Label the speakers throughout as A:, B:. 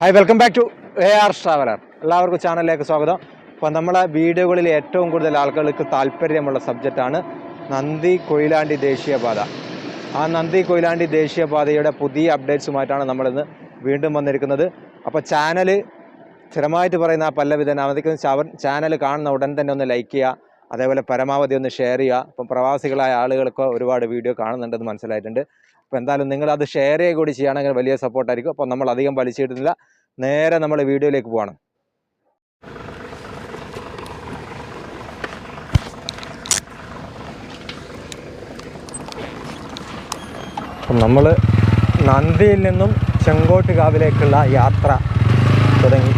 A: Hi welcome back to A R traveller എല്ലാവർക്കും ചാനലിലേക്ക് സ്വാഗതം. അപ്പോൾ നമ്മളെ വീഡിയോകളിൽ ഏറ്റവും കൂടുതൽ ആളുകൾക്ക് താല്പര്യമുള്ള സബ്ജക്റ്റാണ് നന്ദി കൊയിലാണ്ടി ദേശീയപാത. ആ നന്ദി കൊയിലാണ്ടി ദേശീയപാതയുടെ പുതിയ അപ്ഡേറ്റ്സുമായിട്ടാണ് നമ്മളിന്ന് വീണ്ടും വന്നിരിക്കുന്നത്. അപ്പോൾ ചാനൽ സ്ഥിരമായിട്ട് പറയുന്ന ആ പല്ലവിധ തന്നെ അവധിക്കുന്ന ചാനൽ കാണുന്ന ഉടൻ തന്നെ ഒന്ന് ലൈക്ക് ചെയ്യുക. അതേപോലെ പരമാവധി ഒന്ന് ഷെയർ ചെയ്യുക. ഇപ്പം പ്രവാസികളായ ആളുകൾക്ക് ഒരുപാട് വീഡിയോ കാണുന്നുണ്ടെന്ന് മനസ്സിലായിട്ടുണ്ട്. അപ്പോൾ എന്തായാലും നിങ്ങൾ അത് ഷെയർ ചെയ്യുക കൂടി ചെയ്യുകയാണെങ്കിൽ വലിയ സപ്പോർട്ടായിരിക്കും അപ്പോൾ നമ്മൾ അധികം വലിച്ചിടുന്നില്ല നേരെ നമ്മൾ വീഡിയോയിലേക്ക് പോവാണ്. അപ്പം നമ്മൾ നന്ദിയിൽ നിന്നും ചെങ്കോട്ടുകാവിലേക്കുള്ള യാത്ര തുടങ്ങി.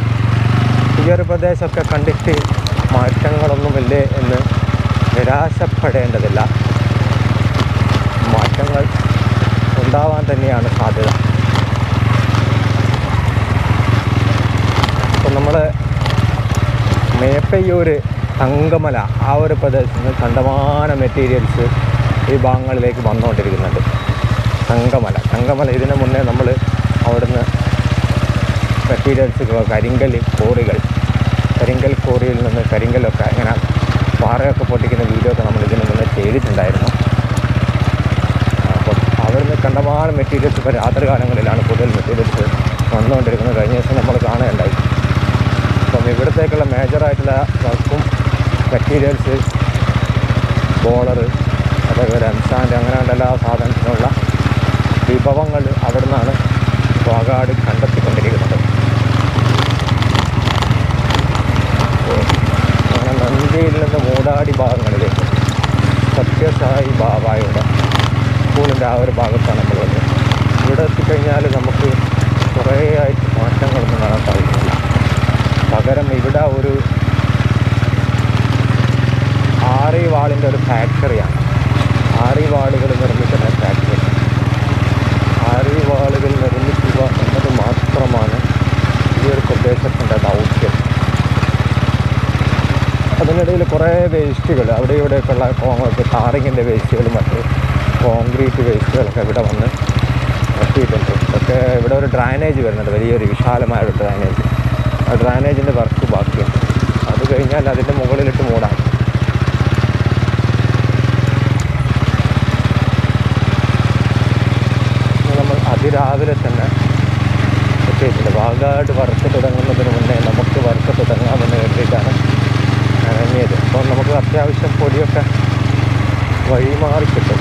A: ഈ ഒരു പ്രദേശമൊക്കെ കണ്ടിട്ട് മാറ്റങ്ങളൊന്നുമില്ലേ എന്ന് നിരാശപ്പെടേണ്ടതില്ല. മാറ്റങ്ങൾ ഉണ്ടാവാൻ തന്നെയാണ് സാധ്യത. അപ്പം നമ്മൾ മേപ്പയ്യൂർ തങ്കമല ആ ഒരു പ്രദേശത്ത് കണ്ടമാന മെറ്റീരിയൽസ് ഈ ഭാഗങ്ങളിലേക്ക് വന്നുകൊണ്ടിരിക്കുന്നുണ്ട്. തങ്കമല. തങ്കമല ഇതിനു മുന്നേ നമ്മൾ അവിടുന്ന് മെറ്റീരിയൽസ് കരിങ്കൽ കോറികൾ കരിങ്കൽ കോറിയിൽ നിന്ന് കരിങ്കലൊക്കെ ഇങ്ങനെ പാറയൊക്കെ പൊട്ടിക്കുന്ന വീഡിയോ ഒക്കെ നമ്മൾ ഇതിനു മുന്നേ ചെയ്തിട്ടുണ്ടായിരുന്നു. അവിടുന്ന് കണ്ടമാനം മെറ്റീരിയൽസ് ഇപ്പോൾ രാത്രി കാലങ്ങളിലാണ് കൂടുതൽ മെറ്റീരിയൽസ് വന്നുകൊണ്ടിരിക്കുന്നത്. കഴിഞ്ഞ ദിവസം നമ്മൾ കാണുകയുണ്ടായി. അപ്പം ഇവിടത്തേക്കുള്ള മേജറായിട്ടുള്ള വർക്കും മെറ്റീരിയൽസ് ബോളർ അതേപോലെ അൻസാൻഡ് അങ്ങനെ എല്ലാ സാധനത്തിനുള്ള വിഭവങ്ങൾ അവിടെ നിന്നാണ് വാഗാട് കണ്ടെത്തിക്കൊണ്ടിരിക്കുന്നത്. അങ്ങനെ നന്ദിയിൽ നിന്ന് മൂടാടി ഭാഗങ്ങളിലേക്ക് സത്യസായി ബാബായുടെ സ്കൂളിന്റെ ആ ഒരു ഭാഗത്താണ് ഉള്ളത് ഇവിടെ എത്തിക്കഴിഞ്ഞാൽ നമുക്ക് കുറേ ആയിട്ട് മാറ്റങ്ങളൊന്നും കാണാൻ സാധിക്കില്ല. പകരം ഇവിടെ ഒരു ആറി വാളിന്റെ ഒരു ഫാക്ടറിയാണ്. ആറി വാളുകൾ നിർമ്മിക്കുന്ന ഫാക്ടറി. ആറി വാളുകൾ നിർമ്മിക്കുക എന്നത് മാത്രമാണ് ഈ ഒരു പ്രദേശത്തിന്റെ ദൗത്യം. അതിനിടയിൽ കുറേ വേസ്റ്റുകൾ അവിടെ ഇവിടെയൊക്കെയുള്ള കോങ്ങൾക്ക് ടാറിങ്ങിന്റെ വേസ്റ്റുകളും മറ്റ് കോൺക്രീറ്റ് വേസ്റ്റുകളൊക്കെ ഇവിടെ വന്ന് നിർത്തിയിട്ടുണ്ട്. ഇതൊക്കെ ഇവിടെ ഒരു ഡ്രൈനേജ് വരുന്നുണ്ട് വലിയൊരു വിശാലമായ ഒരു ഡ്രൈനേജ്. ആ ഡ്രൈനേജിന്റെ വർക്ക് ബാക്കിയുണ്ട്. അത് കഴിഞ്ഞാൽ അതിന്റെ മുകളിലിട്ട് മൂടാം. നമ്മൾ അതിരാവിലെ തന്നെ എത്തിയിട്ടുണ്ട്. വാഗാട് വർക്ക് തുടങ്ങുന്നതിന് മുന്നേ നമുക്ക് വർക്ക് തുടങ്ങാമെന്ന് കരുതിയിട്ടാണ് ഇറങ്ങിയത്. അപ്പോൾ നമുക്ക് അത്യാവശ്യം പൊടിയൊക്കെ വഴിമാറി കിട്ടും.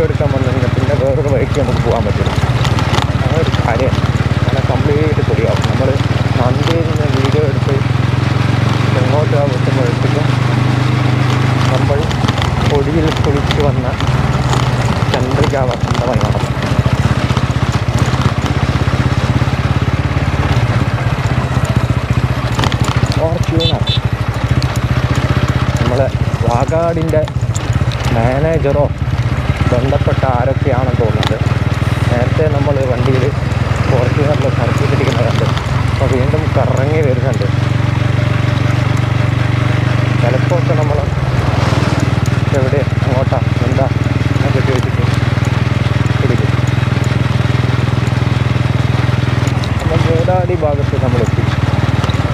A: വീഡിയോ എടുക്കാൻ വന്നു. പിന്നെ വേറൊരു വഴിക്ക് നമുക്ക് പോകാൻ പറ്റില്ല. അങ്ങനെ ഒരു കാര്യം അങ്ങനെ കംപ്ലീറ്റ് പൊടിയാവും. നമ്മൾ നന്ദിയിൽ നിന്ന് വീഡിയോ എടുത്ത് എങ്ങോട്ട് ആ എത്തുമ്പോഴത്തേക്കും നമ്മൾ പൊടിയിൽ കുളിച്ച് വന്ന ചന്ദ്രിക വസന്തമായി നടന്നു ഫോർച്യൂണർ നമ്മളെ വാഗാടിന്റെ മാനേജറോ ബന്ധപ്പെട്ട ആരൊക്കെയാണെന്ന് തോന്നുന്നത് നേരത്തെ നമ്മൾ വണ്ടിയിൽ ഫോർച്യൂണറിൽ കറക്കിയിട്ടിരിക്കുന്നത് കണ്ട് അപ്പോൾ വീണ്ടും കറങ്ങി വരുന്നുണ്ട്. ചിലപ്പോഴൊക്കെ നമ്മൾ എവിടെ അങ്ങോട്ടാ എന്താ എന്നൊക്കെ ചോദിച്ചിട്ട് പിടിക്കും നമ്മൾ മൂടാടി ഭാഗത്ത് നമ്മളെത്തി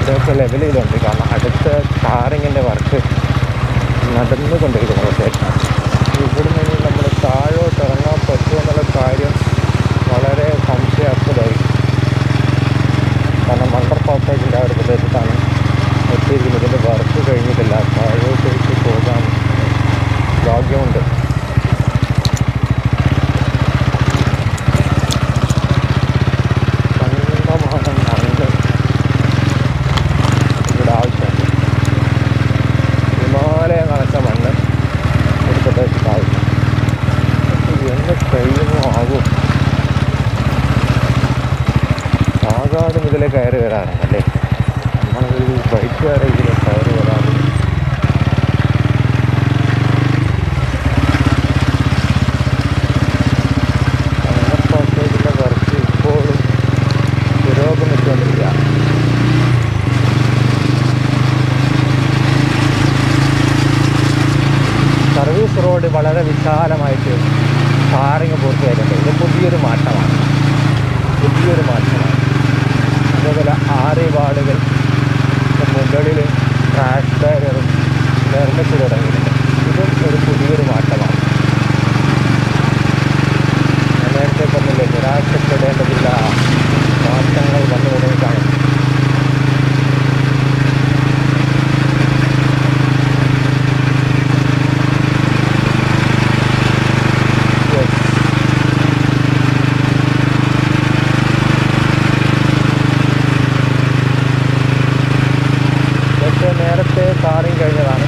A: ഇതൊക്കെ ചെയ്തുകൊണ്ട് കാരണം അടുത്ത ടാറിങ്ങിന്റെ വർക്ക് നടന്നുകൊണ്ടിരിക്കുന്നു. പ്രദേശം ഇവിടെ നിന്ന് നമ്മൾ താഴോട്ട് ഇറങ്ങാൻ പറ്റുമോ എന്നുള്ള കാര്യം വളരെ സംശയാസ്പദമായി കാരണം അണ്ടർ പാസേജിന്റെ ആ ഒരു പ്രദേശത്താണ് എത്തിയിരിക്കുന്നത് ഇതിന്റെ വർക്ക് കഴിഞ്ഞിട്ടില്ല താഴോട്ടേക്ക് പോകാൻ ഭാഗ്യമുണ്ട് കണ്ടമാനം മണ്ണ് ഇവിടെ ആവശ്യമുണ്ട് ഹിമാലയം കണച്ച മണ്ണ് ഒരു പ്രദേശത്ത് ആവശ്യം എന്ന് കഴിയുമോ ആകും പാകാട് മുതലേ കയറി വരാനാണ് അല്ലേ നമ്മളൊരു ബൈക്കുകാരെ ഇതിൽ കയറി വരാനും റോഡ് വളരെ വിശാലമായിട്ട് ടാറിങ് പൂർത്തിയായിട്ടുണ്ട് ഇത് പുതിയൊരു മാറ്റമാണ് പുതിയൊരു മാറ്റമാണ് അതേപോലെ ആറ് വാർഡുകൾ മുകളിൽ ട്രാഷ് ബാരിയറും നിർമ്മിച്ചു തുടങ്ങിയിട്ടുണ്ട് ഇതും ഒരു പുതിയൊരു മാറ്റമാണ് ഞാൻ നേരത്തെ പറഞ്ഞില്ലേ നിരാശപ്പെടേണ്ടതില്ല മാറ്റങ്ങൾ വന്നു തുടങ്ങിയിട്ടാണ് Yes. ഇതൊക്കെ നേരത്തെ ടാറിങ് കഴിഞ്ഞതാണ്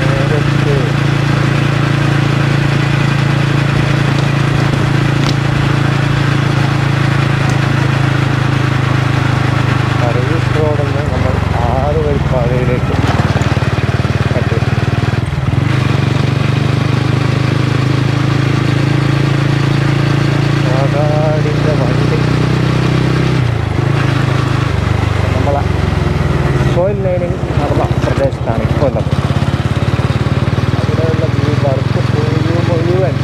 A: നേരത്തെ സർവീസ് റോഡിൽ നിന്ന് നമ്മൾ ആറ് വഴി പാതയിലേക്ക് എത്തി വാഗാടിന്റെ വണ്ടി നമ്മളെ സോയിൽ ലൈനിങ് നടന്ന പ്രദേശത്താണ് ഇപ്പോൾ ഉള്ളത് അവിടെയുള്ള ഈ വർക്ക് മുഴുവൻ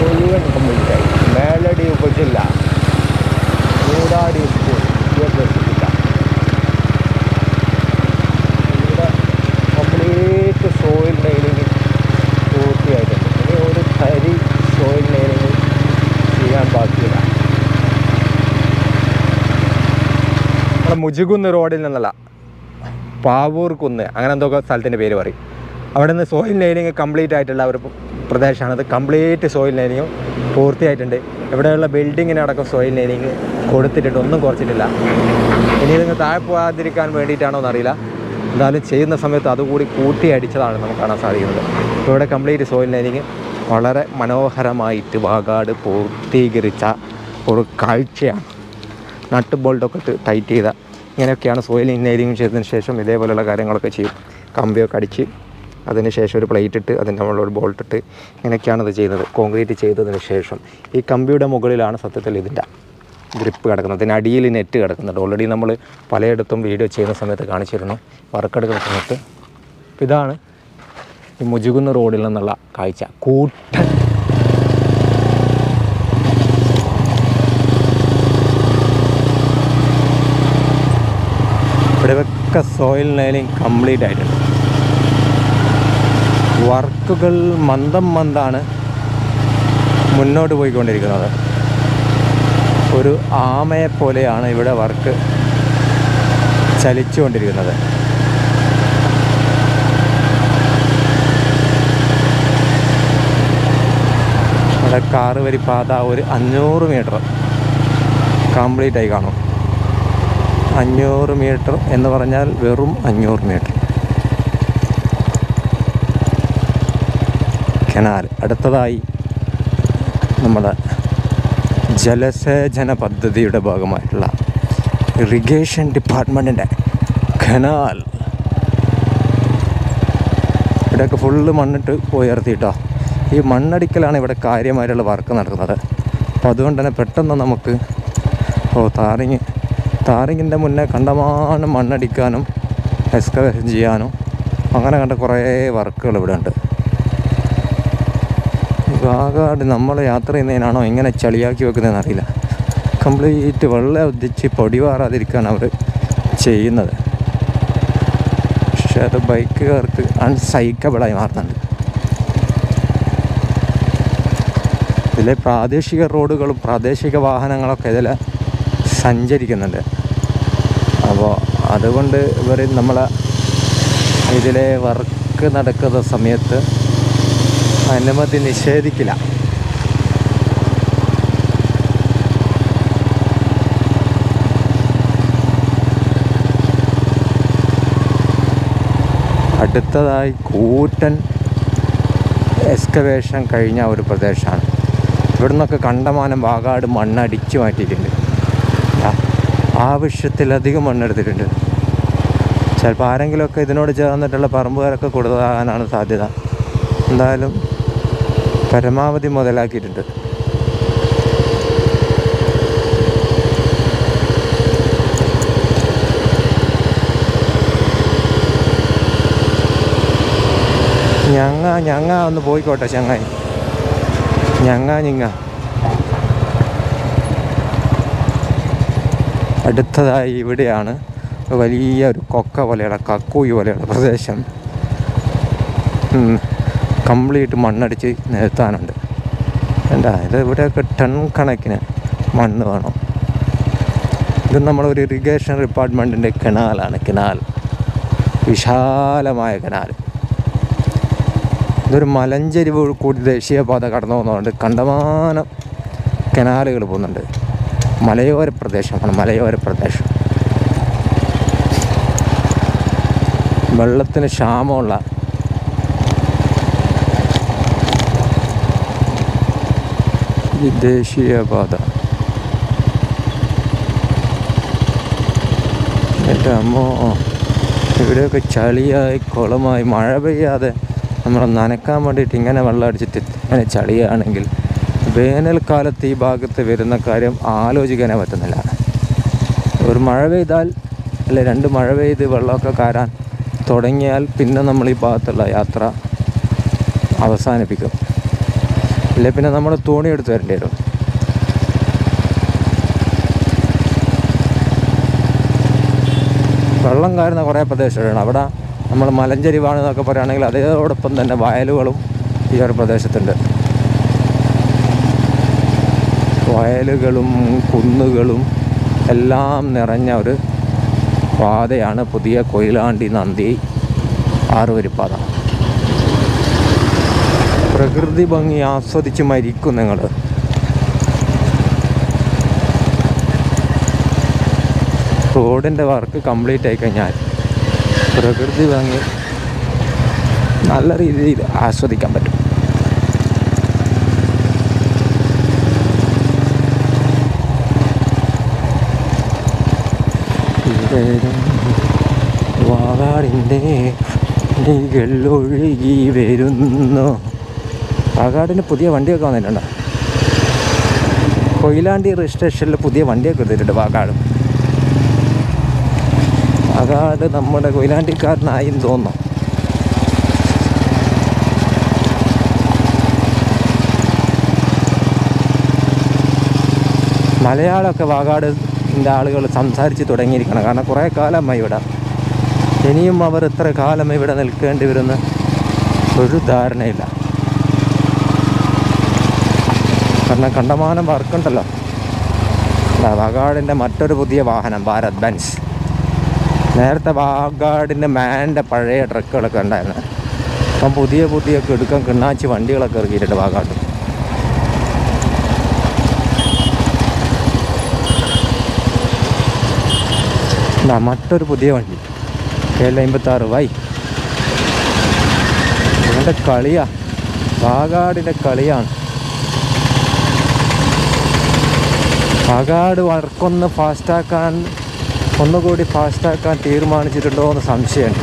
A: മുഴുവൻ കംപ്ലീറ്റായി മേലടി ഉപജില്ല മൂടാടി സ്കൂൾ വിദ്യാഭ്യാസത്തില്ല ഇവിടെ കംപ്ലീറ്റ് സോയിൽ ലൈനിങ് പൂർത്തിയായിട്ടുണ്ട് ഇനി ഒരു തരി സോയിൽ ലൈനിങ് ചെയ്യാൻ ബാക്കിയില്ല നമ്മുടെ മുജുകുന്ന് റോഡിൽ നിന്നല്ല പാവൂർ കുന്ന് അങ്ങനെ എന്തൊക്കെ സ്ഥലത്തിന്റെ പേര് പറയും. അവിടെ നിന്ന് സോയിൽ ലൈനിങ് കംപ്ലീറ്റ് ആയിട്ടുള്ള ഒരു പ്രദേശമാണ്. അത് കംപ്ലീറ്റ് സോയിൽ ലൈനിങ് പൂർത്തിയായിട്ടുണ്ട്. ഇവിടെയുള്ള ബിൽഡിങ്ങിനടക്കം സോയിൽ ലൈനിങ് കൊടുത്തിട്ടുണ്ട്. ഒന്നും കുറച്ചിട്ടില്ല. ഇനി നിങ്ങൾ താഴെ പോകാതിരിക്കാൻ വേണ്ടിയിട്ടാണോ എന്നറിയില്ല. എന്തായാലും ചെയ്യുന്ന സമയത്ത് അതുകൂടി കൂട്ടി അടിച്ചതാണ് നമുക്ക് കാണാൻ സാധിക്കുന്നത്. ഇവിടെ കംപ്ലീറ്റ് സോയിൽ ലൈനിങ് വളരെ മനോഹരമായിട്ട് വാഗാട് പൂർത്തീകരിച്ച ഒരു കാഴ്ചയാണ്. നട്ട് ബോൾട്ടൊക്കെ ടൈറ്റ് ചെയ്ത ഇങ്ങനെയൊക്കെയാണ് സോയിൽ ഇന്നേരിങ് ചെയ്തതിന് ശേഷം ഇതേപോലെയുള്ള കാര്യങ്ങളൊക്കെ ചെയ്യും. കമ്പിയൊക്കെ അടിച്ച് അതിന് ശേഷം ഒരു പ്ലേറ്റ് ഇട്ട് അതിന്റെ മുകളിലൊരു ബോൾട്ട് ഇട്ട് ഇങ്ങനെയൊക്കെയാണ് ഇത് ചെയ്യുന്നത്. കോൺക്രീറ്റ് ചെയ്തതിന് ശേഷം ഈ കമ്പിയുടെ മുകളിലാണ് സത്യത്തിൽ ഇതിന്റെ ഗ്രിപ്പ് കിടക്കുന്നത്. അതിന് അടിയിൽ നെറ്റ് കിടക്കുന്നുണ്ട് ഓൾറെഡി നമ്മൾ പലയിടത്തും വീഡിയോ ചെയ്യുന്ന സമയത്ത് കാണിച്ചിരുന്നു. വർക്കെടുക്കുന്ന സമയത്ത്. ഇതാണ് ഈ മുജുകുന്ന റോഡിൽ നിന്നുള്ള കാഴ്ച. കൂട്ടൻ ഇവിടെയൊക്കെ സോയിൽ ലൈനിങ് കംപ്ലീറ്റ് ആയിട്ടുണ്ട്. വർക്കുകൾ മന്ദം മന്ദാണ് മുന്നോട്ട് പോയിക്കൊണ്ടിരിക്കുന്നത്. ഒരു ആമയെ പോലെയാണ് ഇവിടെ വർക്ക് ചലിച്ചുകൊണ്ടിരിക്കുന്നത്. ഇവിടെ കാറ് വരി പാത ഒരു അഞ്ഞൂറ് മീറ്റർ കംപ്ലീറ്റ് ആയി കാണും. അഞ്ഞൂറ് മീറ്റർ എന്ന് പറഞ്ഞാൽ വെറും അഞ്ഞൂറ് മീറ്റർ. കനാൽ അടുത്തതായി നമ്മുടെ ജലസേചന പദ്ധതിയുടെ ഭാഗമായിട്ടുള്ള ഇറിഗേഷൻ ഡിപ്പാർട്ട്മെന്റിന്റെ കനാൽ. ഇവിടെയൊക്കെ ഫുള്ള് മണ്ണിട്ട് ഉയർത്തിയിട്ടോ. ഈ മണ്ണടിക്കലാണ് ഇവിടെ കാര്യമായിട്ടുള്ള വർക്ക് നടക്കുന്നത്. അപ്പോൾ അതുകൊണ്ട് തന്നെ പെട്ടെന്ന് നമുക്ക് ഓ താറിങ് താറിങ്ങിന്റെ മുന്നേ കണ്ടമാനം മണ്ണടിക്കാനും എക്സ്കവേഷൻ ചെയ്യാനും അങ്ങനെ കണ്ട കുറേ വർക്കുകൾ ഇവിടെ ഉണ്ട്. ആകാട് നമ്മൾ യാത്ര ചെയ്യുന്നതിനാണോ ഇങ്ങനെ ചളിയാക്കി വെക്കുന്നതെന്ന് അറിയില്ല. കംപ്ലീറ്റ് വെള്ളം ഉദ്ദിച്ച് പൊടി വാറാതിരിക്കാൻ അവർ ചെയ്യുന്നത്. പക്ഷെ അത് ബൈക്കുകാർക്ക് അൺസൈക്കബിളായി മാറുന്നുണ്ട്. ഇതിലെ പ്രാദേശിക റോഡുകളും പ്രാദേശിക വാഹനങ്ങളൊക്കെ ഇതിൽ സഞ്ചരിക്കുന്നുണ്ട്. അപ്പോൾ അതുകൊണ്ട് ഇവർ നമ്മളെ ഇതിലെ വർക്ക് നടക്കുന്ന സമയത്ത് അനുമതി നിഷേധിക്കില്ല. അടുത്തതായി കൂറ്റൻ എക്സ്കവേഷൻ കഴിഞ്ഞ ഒരു പ്രദേശമാണ്. ഇവിടുന്നൊക്കെ കണ്ടമാനം വാകാട് മണ്ണടിച്ചു മാറ്റിയിട്ടുണ്ട്. ആവശ്യത്തിലധികം മണ്ണെടുത്തിട്ടുണ്ട്. ചിലപ്പോൾ ആരെങ്കിലുമൊക്കെ ഇതിനോട് ചേർന്നിട്ടുള്ള പറമ്പുകാരൊക്കെ കൂടുതലാകാനാണ് സാധ്യത. എന്തായാലും പരമാവധി മുതലാക്കിയിട്ടുണ്ട്. ഞങ്ങ ഞങ്ങ ഒന്ന് പോയിക്കോട്ടെ ചങ്ങായി. ഞങ്ങ ഞങ്ങ. അടുത്തതായി ഇവിടെയാണ് വലിയ ഒരു കൊക്ക പോലെയുള്ള കക്കൂയി പോലെയുള്ള പ്രദേശം. കംപ്ലീറ്റ് മണ്ണടിച്ച് നിരത്താനുണ്ട്. എന്താ ഇത് ഇവിടെയൊക്കെ ടൺ കണക്കിന് മണ്ണ് വേണം. ഇത് നമ്മളൊരു ഇറിഗേഷൻ ഡിപ്പാർട്ട്മെന്റിന്റെ കനാലാണ് കനാൽ. വിശാലമായ കനാൽ. ഇതൊരു മലഞ്ചെരിവ് കൂടി ദേശീയപാത കടന്നു പോകുന്നതുകൊണ്ട് കണ്ടമാനം കനാലുകൾ പോകുന്നുണ്ട്. മലയോര പ്രദേശമാണ് മലയോര പ്രദേശം. വെള്ളത്തിന് ക്ഷാമമുള്ള ദേശീയപാത എന്റെ അമ്മോ ഇവിടെയൊക്കെ ചളിയായി കുളമായി മഴ പെയ്യാതെ നമ്മളെ നനക്കാൻ വേണ്ടിയിട്ട് ഇങ്ങനെ വെള്ളം അടിച്ചിട്ട് ഇങ്ങനെ ചളിയാണെങ്കിൽ വേനൽക്കാലത്ത് ഈ ഭാഗത്ത് വരുന്ന കാര്യം ആലോചിക്കാനേ പറ്റുന്നില്ല. ഒരു മഴ പെയ്താൽ അല്ലെ രണ്ട് മഴ പെയ്ത് വെള്ളമൊക്കെ കാരാൻ തുടങ്ങിയാൽ പിന്നെ നമ്മൾ ഈ ഭാഗത്തുള്ള യാത്ര അവസാനിപ്പിക്കും. അല്ലെ പിന്നെ നമ്മൾ തോണി എടുത്ത് വരേണ്ടി വരും. വെള്ളം കയറുന്ന കുറേ പ്രദേശങ്ങളാണ് അവിടെ നമ്മൾ മലഞ്ചെരിവാണെന്നൊക്കെ പറയുകയാണെങ്കിൽ അതോടൊപ്പം തന്നെ വയലുകളും ഈ ഒരു പ്രദേശത്തുണ്ട്. വയലുകളും കുന്നുകളും എല്ലാം നിറഞ്ഞ ഒരു പാതയാണ് പുതിയ കൊയിലാണ്ടി നന്ദി ആറുവരിപ്പാത. പ്രകൃതി ഭംഗി ആസ്വദിച്ച് മരിക്കും നിങ്ങൾ റോഡിന്റെ വർക്ക് കംപ്ലീറ്റ് ആയി കഴിഞ്ഞാൽ പ്രകൃതി ഭംഗി നല്ല രീതിയിൽ ആസ്വദിക്കാൻ പറ്റും. വാകാടിന്റെ ഒഴുകി വരുന്നു. വാകാടിന് പുതിയ വണ്ടിയൊക്കെ വന്നിട്ടുണ്ട്. കൊയിലാണ്ടി രജിസ്ട്രേഷനിൽ പുതിയ വണ്ടിയൊക്കെ എടുത്തിട്ടുണ്ട് വാകാട് വാകാട് നമ്മുടെ കൊയിലാണ്ടിക്കാരനായി തോന്നുന്നു. മലയാളമൊക്കെ വാകാടിന്റെ ആളുകൾ സംസാരിച്ച് തുടങ്ങിയിരിക്കണം. കാരണം കുറേ കാലമായി ഇവിടെ. ഇനിയും അവർ ഇത്ര കാലം ഇവിടെ നിൽക്കേണ്ടി വരുന്ന ഒരു ധാരണയില്ല. കാരണം കണ്ടമാനം വർക്കുണ്ടല്ലോ. വാഗാടിന്റെ മറ്റൊരു പുതിയ വാഹനം ഭാരത് ബെൻസ്. നേരത്തെ വാഗാടിന്റെ മാന്റെ പഴയ ട്രക്കുകളൊക്കെ ഉണ്ടായിരുന്നു. അപ്പം പുതിയ പുതിയ കിടുക്കം കിണ്ണാച്ചി വണ്ടികളൊക്കെ ഇറക്കിയിട്ടുണ്ട് വാഗാട് ഇതാ മറ്റൊരു പുതിയ വണ്ടി. എൽ അമ്പത്താറ് വൈ. ഇവന്റെ കളിയാ. പാകാടിന്റെ കളിയാണ്. പാകാട് വർക്കൊന്ന് ഫാസ്റ്റാക്കാൻ ഒന്നുകൂടി ഫാസ്റ്റാക്കാൻ തീരുമാനിച്ചിട്ടുണ്ടോ എന്ന് സംശയമുണ്ട്.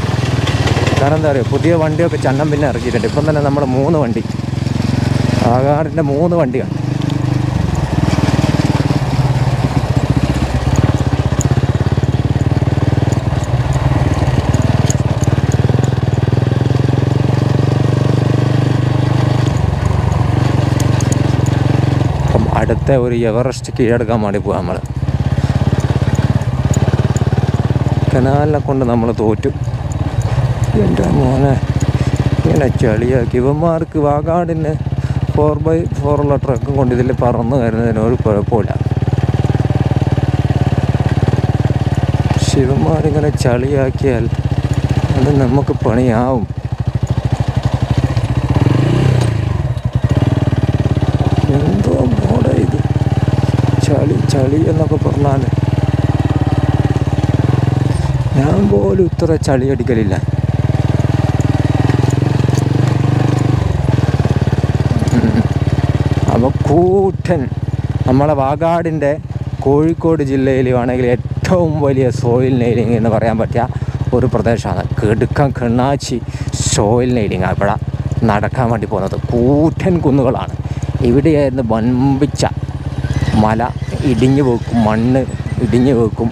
A: കാരണം എന്താ പറയുക പുതിയ വണ്ടിയൊക്കെ ചണ്ണം പിന്നെ ഇറക്കിയിട്ടുണ്ട്. ഇപ്പം തന്നെ നമ്മൾ മൂന്ന് വണ്ടി. പാകാടിന്റെ മൂന്ന് വണ്ടിയാണ്. അടുത്ത ഒരു എവറസ്റ്റ് കീഴടക്കാൻ വേണ്ടി പോകാം നമ്മൾ കനാലിനെ കൊണ്ട് നമ്മൾ തോറ്റു. എന്റെ മോനെ ഇങ്ങനെ ചളിയാക്കി. ഇവന്മാർക്ക് വാഗാടിന് ഫോർ ബൈ ഫോറുള്ള ട്രക്കും കൊണ്ട് ഇതിൽ പറന്ന് കയറുന്നതിന് ഒരു കുഴപ്പമില്ല ശിവന്മാരിങ്ങനെ ചളിയാക്കിയാൽ അത് നമുക്ക് പണിയാവും എന്തോ മോടെ ഇത് ചളി എന്നൊക്കെ പറഞ്ഞാൽ ഞാൻ പോലും ഇത്ര ചളി അടിക്കലില്ല. അപ്പോൾ കൂറ്റൻ നമ്മളെ വാഗാടിന്റെ കോഴിക്കോട് ജില്ലയിൽ വേണമെങ്കിൽ ഏറ്റവും വലിയ സോയിൽ നെയിലിംഗ് എന്ന് പറയാൻ പറ്റിയ ഒരു പ്രദേശമാണ്. കെടുക്കം കിണ്ണാച്ചി സോയിൽ നെയിലിംഗ് അവിടെ നടക്കാൻ വേണ്ടി പോകുന്നത്. കൂറ്റൻ കുന്നുകളാണ്. ഇവിടെയായിരുന്നു വൻപിച്ച മല. ഇടിഞ്ഞു വെക്കും മണ്ണ് ഇടിഞ്ഞു വെക്കും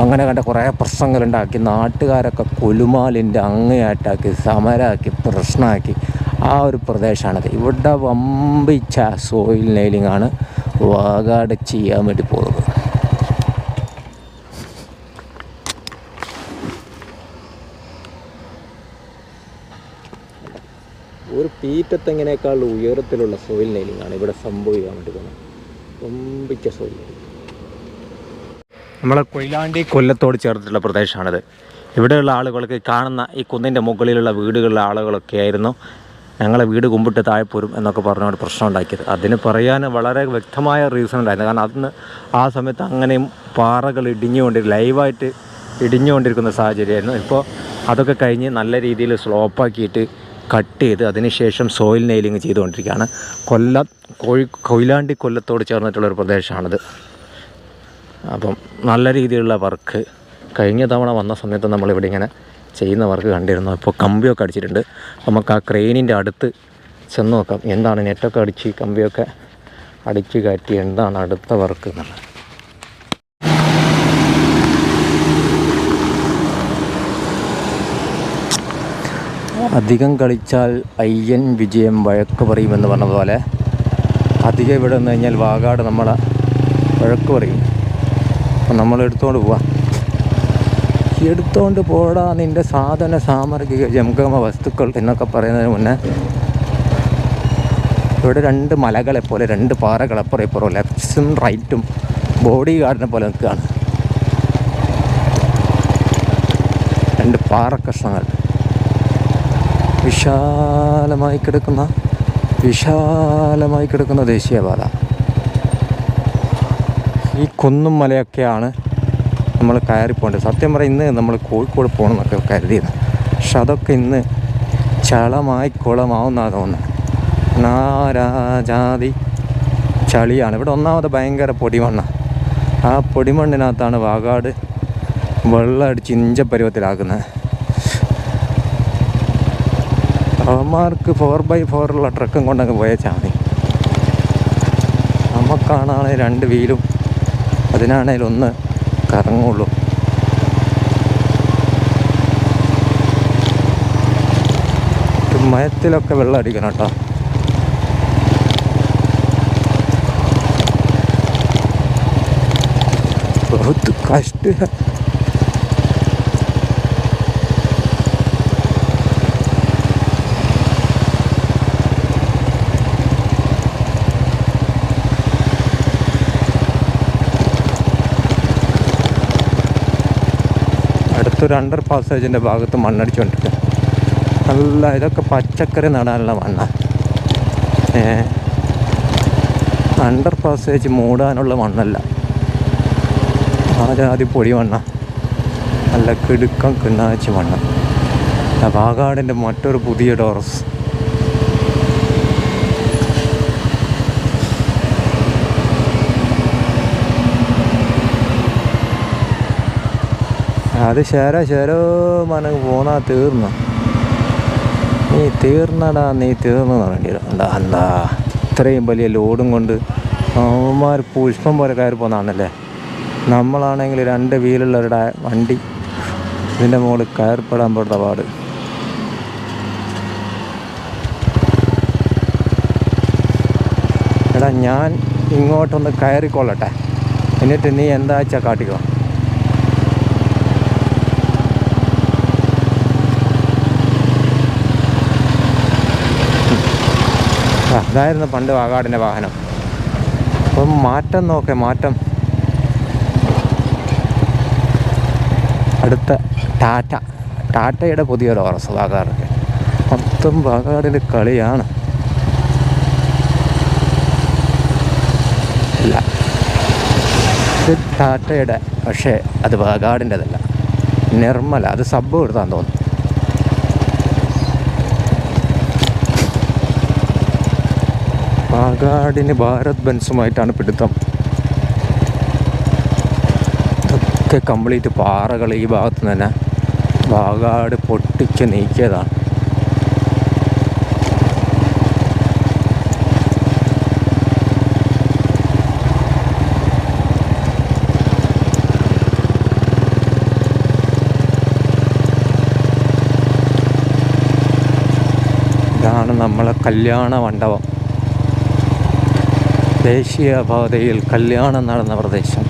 A: അങ്ങനെ കണ്ട കുറേ പ്രശ്നങ്ങളുണ്ടാക്കി നാട്ടുകാരൊക്കെ കൊലുമാലിന്റെ അങ്ങേയാട്ടാക്കി സമരമാക്കി പ്രശ്നമാക്കി. ആ ഒരു പ്രദേശമാണത്. ഇവിടെ വമ്പിച്ച സോയിൽ നെയിലിംഗ് ആണ് വാഗാട് ചെയ്യാൻ വേണ്ടി പോകുന്നത്. ഒരു പീറ്റത്തെങ്ങിനേക്കാൾ ഉയരത്തിലുള്ള സോയിൽ നെയിലിംഗ് ആണ് ഇവിടെ സംഭവിക്കാൻ വേണ്ടി പോകുന്നത്. വമ്പിച്ച സോയിൽ നമ്മളെ കൊയിലാണ്ടി കൊല്ലത്തോട് ചേർത്തിട്ടുള്ള പ്രദേശമാണിത്. ഇവിടെയുള്ള ആളുകൾക്ക് കാണുന്ന ഈ കുന്നിന്റെ മുകളിലുള്ള വീടുകളിലെ ആളുകളൊക്കെ ആയിരുന്നു. ഞങ്ങളെ വീട് കുമ്പിട്ട് താഴെപ്പോരും പോരും എന്നൊക്കെ പറഞ്ഞുകൊണ്ട് പ്രശ്നം ഉണ്ടാക്കിയത്. അതിന് പറയാൻ വളരെ വ്യക്തമായ റീസൺ ഉണ്ടായിരുന്നു. കാരണം അന്ന് ആ സമയത്ത് അങ്ങനെയും പാറകൾ ഇടിഞ്ഞുകൊണ്ട് ലൈവായിട്ട് ഇടിഞ്ഞുകൊണ്ടിരിക്കുന്ന സാഹചര്യമായിരുന്നു. ഇപ്പോൾ അതൊക്കെ കഴിഞ്ഞ് നല്ല രീതിയിൽ സ്ലോപ്പാക്കിയിട്ട് കട്ട് ചെയ്ത് അതിനുശേഷം സോയിൽ നെയിലിംഗ് ചെയ്തുകൊണ്ടിരിക്കുകയാണ്. കൊല്ലം കോഴി കൊയിലാണ്ടി കൊല്ലത്തോട് ചേർന്നിട്ടുള്ളൊരു പ്രദേശമാണിത്. അപ്പം നല്ല രീതിയിലുള്ള വർക്ക് കഴിഞ്ഞ തവണ വന്ന സമയത്ത് നമ്മളിവിടെ ഇങ്ങനെ ചെയ്യുന്ന വർക്ക് കണ്ടിരുന്നു. ഇപ്പോൾ കമ്പിയൊക്കെ അടിച്ചിട്ടുണ്ട്. നമുക്ക് ആ ക്രെയിനിന്റെ അടുത്ത് ചെന്ന് നോക്കാം. എന്താണ് നെറ്റൊക്കെ അടിച്ച് കമ്പിയൊക്കെ അടിച്ച് കയറ്റി എന്താണ് അടുത്ത വർക്ക് എന്നുള്ളത്. അധികം കളിച്ചാൽ അയ്യൻ വിജയം വഴക്ക് പറയുമെന്ന് പറഞ്ഞ പോലെ അധികം ഇവിടെ നിന്ന് കഴിഞ്ഞാൽ വാഗാട് നമ്മളെ വഴക്ക് പറയും. അപ്പം നമ്മൾ എടുത്തുകൊണ്ട് പോവാം. എടുത്തുകൊണ്ട് പോടാ നിന്റെ സാധന സാമർഗിക ജംഗമ വസ്തുക്കൾ എന്നൊക്കെ പറയുന്നതിന് മുന്നേ ഇവിടെ രണ്ട് മലകളെ പോലെ രണ്ട് പാറകളെ പോലെ ഇപ്പുറം ലെഫ്റ്റും റൈറ്റും ബോഡി ഗാർഡിനെ പോലെ നിൽക്കുകയാണ്. രണ്ട് പാറക്കഷ്ണങ്ങൾ വിശാലമായി കിടക്കുന്ന വിശാലമായി കിടക്കുന്ന ദേശീയപാത. ഈ കുന്നും മലയൊക്കെയാണ് നമ്മൾ കയറി പോകേണ്ടത് സത്യം പറയാം ഇന്ന് നമ്മൾ കോഴിക്കോട് പോകണം എന്നൊക്കെ കരുതിയത് പക്ഷെ അതൊക്കെ ഇന്ന് ചളമായി കുളമാവുന്നതാണ് തോന്നുന്നത്. നാരാജാതി ചളിയാണ്. ഇവിടെ ഒന്നാമത് ഭയങ്കര പൊടിമണ്ണ. ആ പൊടിമണ്ണിനകത്താണ് വാഗാട് വെള്ളം അടിച്ച് ഇഞ്ചപ്പരുവത്തിലാക്കുന്നത്. അവന്മാർക്ക് ഫോർ ബൈ ഫോറുള്ള ട്രക്കും കൊണ്ടങ്ങ് പോയച്ചാൽ മതി നമുക്കാണെങ്കിൽ രണ്ട് വീലും അതിനാണേലും ഒന്ന് കറങ്ങുള്ളൂ മയത്തിലൊക്കെ വെള്ളം അടിക്കണം കേട്ടോ बहुत कष्ट है അടുത്തൊരു അണ്ടർ പാസേജിന്റെ ഭാഗത്ത് മണ്ണടിച്ചുകൊണ്ടിട്ട് നല്ല ഇതൊക്കെ പച്ചക്കറി നടാനുള്ള മണ്ണാണ് അണ്ടർ പാസേജ് മൂടാനുള്ള മണ്ണല്ല. ആരാതി പൊടി മണ്ണ. നല്ല കിടുക്കം കിണ്ണാച്ചി മണ്ണ്. വാഗാടിന്റെ മറ്റൊരു പുതിയ ഡോറസ്. അത് ശര ശരോ മനക്ക് പോന്നാ തീർന്നു. നീ തീർന്നടാ നീ തീർന്നു പറയേണ്ടി എന്താ? ഇത്രയും വലിയ ലോഡും കൊണ്ട് അവന്മാർ പുഷ്പം പോലെ കയറി പോന്നാണല്ലേ നമ്മളാണെങ്കിൽ രണ്ട് വീലുള്ളവരുടെ വണ്ടി ഇതിന്റെ മുകളിൽ കയറിപ്പെടാൻ പെടുന്ന പാട്. എടാ ഞാൻ ഇങ്ങോട്ടൊന്ന് കയറിക്കൊള്ളട്ടെ. എന്നിട്ട് നീ എന്താ വെച്ചാൽ കാട്ടിക്കോ? അതായിരുന്നു പണ്ട് വാഗാടിന്റെ വാഹനം. അപ്പം മാറ്റം നോക്കേ മാറ്റം. അടുത്ത ടാറ്റ. ടാറ്റയുടെ പുതിയ ഓറസ് വാഗാടൊക്കെ മൊത്തം വാഗാടിന്റെ കളിയാണ്. ഇല്ല. ടാറ്റയുടെ പക്ഷേ അത് വാഗാടിന്റെതല്ല. നിർമ്മല അത് സബ് കൊടുത്താന്ന് തോന്നുന്നു. വാഗാടിന് ഭാരത് ബെൻസുമായിട്ടാണ് പിടുത്തം. ഇതൊക്കെ കംപ്ലീറ്റ് പാറകൾ ഈ ഭാഗത്ത് തന്നെ. പാകാട് പൊട്ടിച്ച് നീക്കിയതാണ്. ഇതാണ് നമ്മളെ കല്യാണ മണ്ഡപം. ദേശീയപാതയിൽ കല്യാണം നടന്ന പ്രദേശം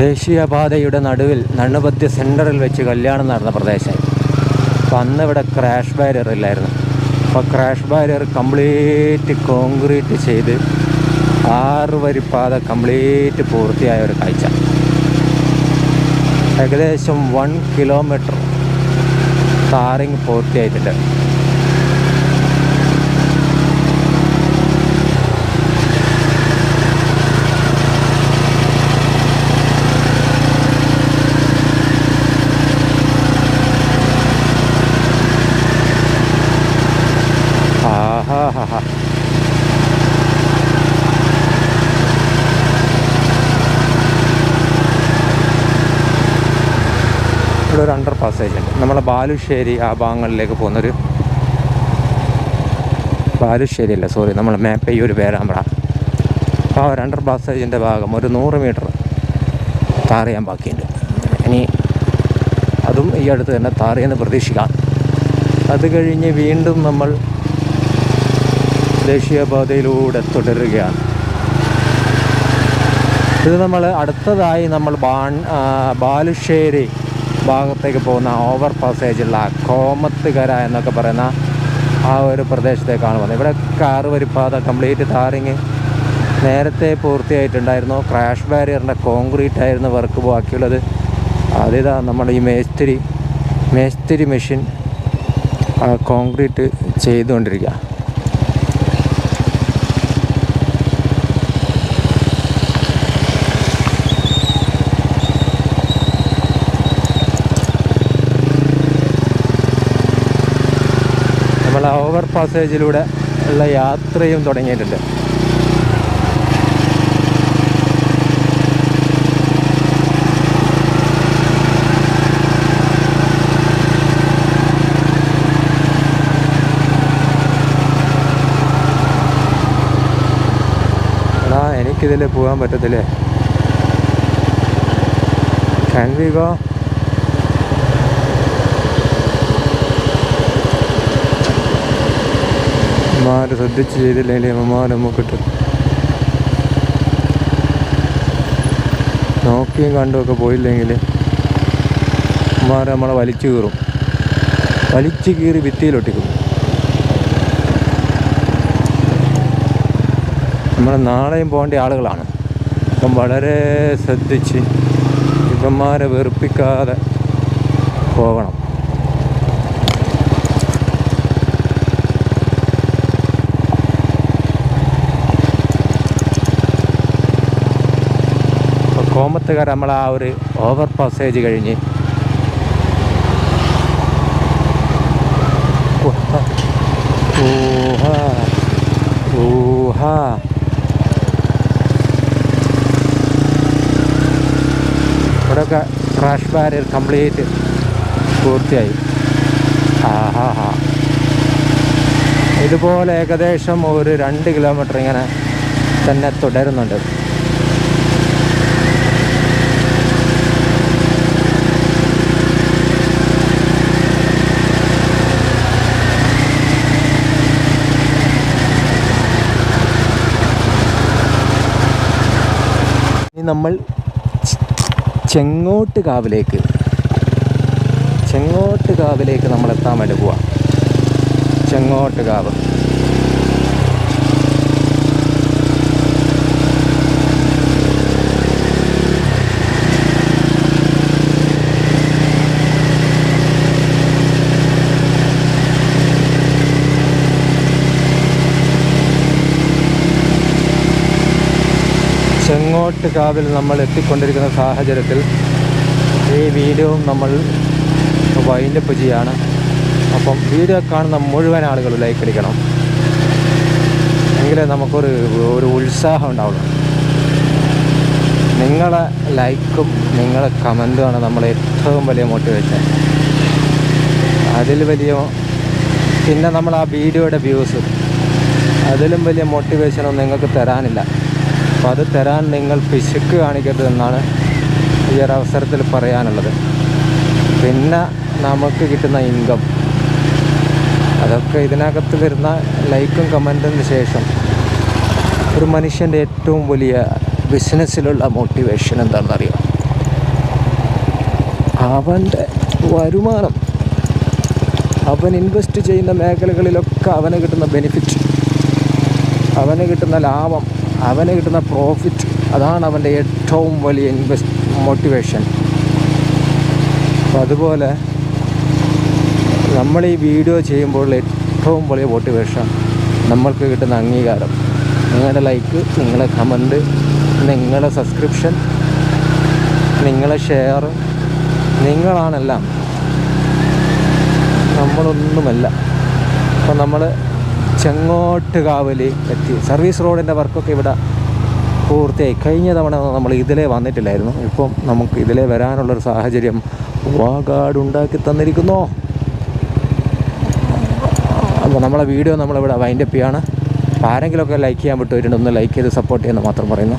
A: ദേശീയപാതയുടെ നടുവിൽ നണ്ണുപത്യ സെന്ററിൽ വെച്ച് കല്യാണം നടന്ന പ്രദേശം. അപ്പം അന്ന് ഇവിടെ ക്രാഷ് ബാരിയർ ഇല്ലായിരുന്നു. അപ്പോൾ ക്രാഷ് ബാരിയർ കംപ്ലീറ്റ് കോൺക്രീറ്റ് ചെയ്ത് ആറ് വരി പാത കംപ്ലീറ്റ് പൂർത്തിയായ ഒരു കാഴ്ച. ഏകദേശം വൺ കിലോമീറ്റർ താറിങ് പൂർത്തിയായിട്ടുണ്ട് ആഹാ ഹാ ഹാ ഇവിടെ ഒരു അണ്ടർ പാസേജ് ഉണ്ട് നമ്മളെ ബാലുശ്ശേരി ആ ഭാഗങ്ങളിലേക്ക് പോകുന്നൊരു ബാലുശ്ശേരി അല്ല സോറി നമ്മൾ മാപ്പ് മേപ്പയ്യൂർ പേരാമ്പ്ര അപ്പോൾ ആ ഒരു അണ്ടർ പാസേജിന്റെ ഭാഗം ഒരു നൂറ് മീറ്റർ ചെയ്യാൻ ബാക്കിയുണ്ട്. ഇനി അതും ഈ അടുത്ത് തന്നെ ചെയ്യുന്ന പ്രതീക്ഷിക്കാം. അത് കഴിഞ്ഞ് വീണ്ടും നമ്മൾ ദേശീയപാതയിലൂടെ തുടരുകയാണ്. ഇത് നമ്മൾ അടുത്തതായി നമ്മൾ ബാൺ ബാലുശ്ശേരി ഭാഗത്തേക്ക് പോകുന്ന ഓവർ പാസേജുള്ള കോമത്തുകര എന്നൊക്കെ പറയുന്ന ആ ഒരു പ്രദേശത്തേക്കാണ് വന്നത്. ഇവിടെ കാറ് വരിപ്പാത കംപ്ലീറ്റ് താറിങ് നേരത്തെ പൂർത്തിയായിട്ടുണ്ടായിരുന്നു. ക്രാഷ് ബാരിയറിന്റെ കോൺക്രീറ്റ് ആയിരുന്നു വർക്ക് ബാക്കിയുള്ളത്. അതിതാ നമ്മുടെ ഈ മേസ്തിരി മേസ്തിരി മെഷീൻ കോൺക്രീറ്റ് ചെയ്തുകൊണ്ടിരിക്കുക. നമ്മൾ ആ ഓവർ പാസേജിലൂടെ ഉള്ള യാത്രയും തുടങ്ങിയിട്ടുണ്ട്. എടാ എനിക്കിതിൽ പോകാൻ പറ്റത്തില്ലേ? ക്യാൻ വി ഗോ അമ്മമാർ ശ്രദ്ധിച്ച് ചെയ്തില്ലെങ്കിൽ അമ്മമാർ കിട്ടും. നോക്കിയും കണ്ടുമൊക്കെ പോയില്ലെങ്കിൽ അമ്മമാർ നമ്മളെ വലിച്ചു കീറും. വലിച്ചു കീറി ഭിത്തിയിലൊട്ടിക്കും. നമ്മൾ നാളെയും പോകേണ്ട ആളുകളാണ്. അപ്പം വളരെ ശ്രദ്ധിച്ച് ഇവന്മാരെ വെറുപ്പിക്കാതെ പോകണം. കോമത്തുകാർ നമ്മൾ ആ ഒരു ഓവർ പാസേജ് കഴിഞ്ഞ്. ഇവിടെയൊക്കെ ക്രാഷ് ബാരിയർ കംപ്ലീറ്റ് പൂർത്തിയായി. ആഹാ ഇതുപോലെ ഏകദേശം ഒരു രണ്ട് കിലോമീറ്റർ ഇങ്ങനെ തന്നെ തുടരുന്നുണ്ട്. നമ്മൾ ചെങ്ങോട്ട് കാവിലേക്ക് ചെങ്ങോട്ട് കാവിലേക്ക് നമ്മൾ എത്താൻ വേണ്ടി പോവാം. ചെങ്ങോട്ട് കാവ്. ചെങ്ങോട്ട് കാവിൽ നമ്മൾ എത്തിക്കൊണ്ടിരിക്കുന്ന സാഹചര്യത്തിൽ ഈ വീഡിയോ നമ്മൾ വൈൻഡപ്പ് ചെയ്യാണ്. അപ്പം വീഡിയോ കാണുന്ന മുഴുവൻ ആളുകൾ ലൈക്ക് അടിക്കണം. എങ്കിലേ നമുക്കൊരു ഒരു ഉത്സാഹം ഉണ്ടാവുള്ളൂ. നിങ്ങളെ ലൈക്കും നിങ്ങളെ കമന്റുമാണ് നമ്മളെ ഏറ്റവും വലിയ മോട്ടിവേഷൻ അതിൽ വലിയ പിന്നെ നമ്മൾ ആ വീഡിയോയുടെ വ്യൂസ് അതിലും വലിയ മോട്ടിവേഷനൊന്നും നിങ്ങൾക്ക് തരാനില്ല. അപ്പോൾ അത് തരാൻ നിങ്ങൾ പിശുക്ക് കാണിക്കരുത് എന്നാണ് ഈ ഒരു അവസരത്തിൽ പറയാനുള്ളത്. പിന്നെ നമുക്ക് കിട്ടുന്ന ഇൻകം അതൊക്കെ ഇതിനകത്ത് വരുന്ന ലൈക്കും കമന്റിന് ശേഷം ഒരു മനുഷ്യന്റെ ഏറ്റവും വലിയ ബിസിനസ്സിലുള്ള മോട്ടിവേഷൻ എന്താണെന്നറിയാം? അവന്റെ വരുമാനം അവൻ ഇൻവെസ്റ്റ് ചെയ്യുന്ന മേഖലകളിലൊക്കെ അവന് കിട്ടുന്ന ബെനിഫിറ്റ് അവന് കിട്ടുന്ന ലാഭം അവന് കിട്ടുന്ന പ്രോഫിറ്റ് അതാണ് അവന്റെ ഏറ്റവും വലിയ ഇൻവെസ്റ്റ് മോട്ടിവേഷൻ അപ്പം അതുപോലെ നമ്മൾ ഈ വീഡിയോ ചെയ്യുമ്പോൾ ഏറ്റവും വലിയ മോട്ടിവേഷൻ നമ്മൾക്ക് കിട്ടുന്ന അംഗീകാരം. നിങ്ങളുടെ ലൈക്ക് നിങ്ങളുടെ കമന്റ് നിങ്ങളുടെ സബ്സ്ക്രിപ്ഷൻ നിങ്ങളെ ഷെയർ നിങ്ങളാണെല്ലാം. നമ്മളൊന്നുമല്ല. അപ്പം നമ്മൾ ചെങ്ങോട്ടുകാവൽ എത്തി. സർവീസ് റോഡിന്റെ വർക്കൊക്കെ ഇവിടെ പൂർത്തിയായി. കഴിഞ്ഞ തവണ നമ്മൾ ഇതിലേ വന്നിട്ടില്ലായിരുന്നു. ഇപ്പം നമുക്ക് ഇതിലേ വരാനുള്ളൊരു സാഹചര്യം വാഗാട് ഉണ്ടാക്കി തന്നിരിക്കുന്നു. അപ്പോൾ നമ്മളെ വീഡിയോ നമ്മളിവിടെ വൈൻഡപ്പ് ചെയ്യാണ്. ആരെങ്കിലുമൊക്കെ ലൈക്ക് ചെയ്യാൻ വിട്ടുപോയിട്ടുണ്ട് ഒന്ന് ലൈക്ക് ചെയ്ത് സപ്പോർട്ട് ചെയ്യുന്ന മാത്രം പറയുന്നു.